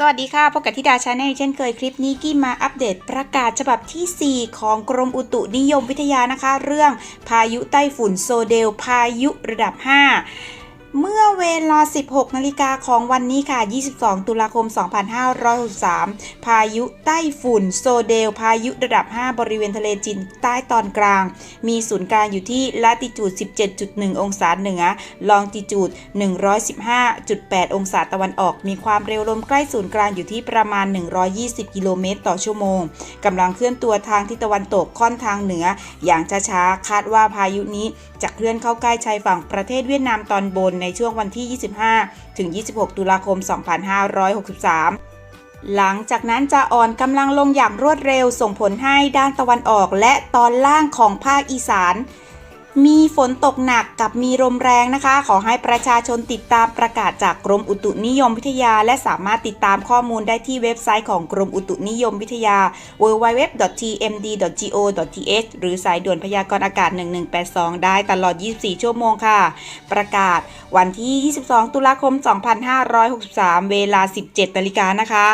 สวัสดีค่ะพบกับทิดาชาแนลเช่นเคยคลิปนี้กี้มาอัปเดตประกาศฉบับที่ 4 ของกรมอุตุนิยมวิทยานะคะ เรื่องพายุไต้ฝุ่นโซเดล พายุระดับ 5 เมื่อเวลา 16 นาฬิกาของวันนี้ค่ะ 22 ตุลาคม 2563 พายุไต้ฝุ่นโซเดล พายุระดับ 5 บริเวณทะเลจีนใต้ตอนกลาง มีศูนย์กลางอยู่ที่ลาติจูด 17.1 องศาเหนือ ลองติจูด 115.8 องศาตะวันออก มีความเร็วลมใกล้ศูนย์กลางอยู่ที่ประมาณ 120 กิโลเมตรต่อชั่วโมง กำลังเคลื่อนตัวทางทิศตะวันตกค่อนทางเหนือ อย่างช้าๆ คาดว่าพายุนี้จะเคลื่อนเข้าใกล้ชายฝั่งประเทศเวียดนามตอนบนในช่วงวันที่ 25 ถึง 26 ตุลาคม 2563หลังจากนั้นจะอ่อนกำลังลงอย่างรวดเร็วส่งผลให้ด้านตะวันออกและตอนล่างของภาคอีสาน มีฝนตกหนักกับมีลมแรงนะคะ ขอให้ประชาชนติดตามประกาศจากกรมอุตุนิยมวิทยา และสามารถติดตามข้อมูลได้ที่เว็บไซต์ของกรมอุตุนิยมวิทยา www.tmd.go.th หรือสายด่วนพยากรณ์อากาศ 1182 ได้ตลอด 24 ชั่วโมงค่ะ ประกาศวันที่ 22 ตุลาคม 2563 เวลา 17นาฬิกานะคะ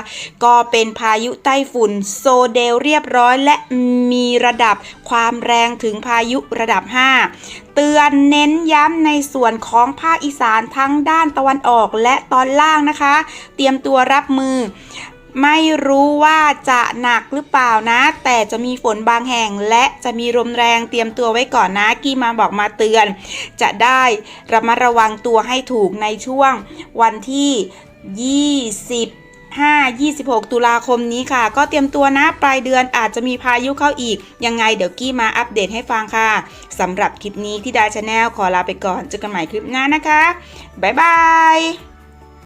ก็เป็นพายุไต้ฝุ่นโซเดลเรียบร้อย และมีระดับความแรงถึงพายุระดับ 5เตือนเน้นย้ำในส่วนของภาคอีสานทั้งด้านตะวันออกและตอนล่างนะคะ เตรียมตัวรับมือ ไม่รู้ว่าจะหนักหรือเปล่านะ แต่จะมีฝนบางแห่งและจะมีลมแรงเตรียมตัวไว้ก่อนนะกี้มาบอกมาเตือน จะได้ระมัดระวังตัวให้ถูกในช่วงวันที่ 20 5 26 ตุลาคมนี้ค่ะ ก็เตรียมตัวนะ ปลายเดือนอาจจะมีพายุเข้าอีก ยังไงเดี๋ยวกี้มาอัปเดตให้ฟังค่ะสำหรับคลิปนี้ที่ดาชาแนลขอลาไปก่อนเจอกันใหม่คลิปหน้านะคะ บ๊ายบาย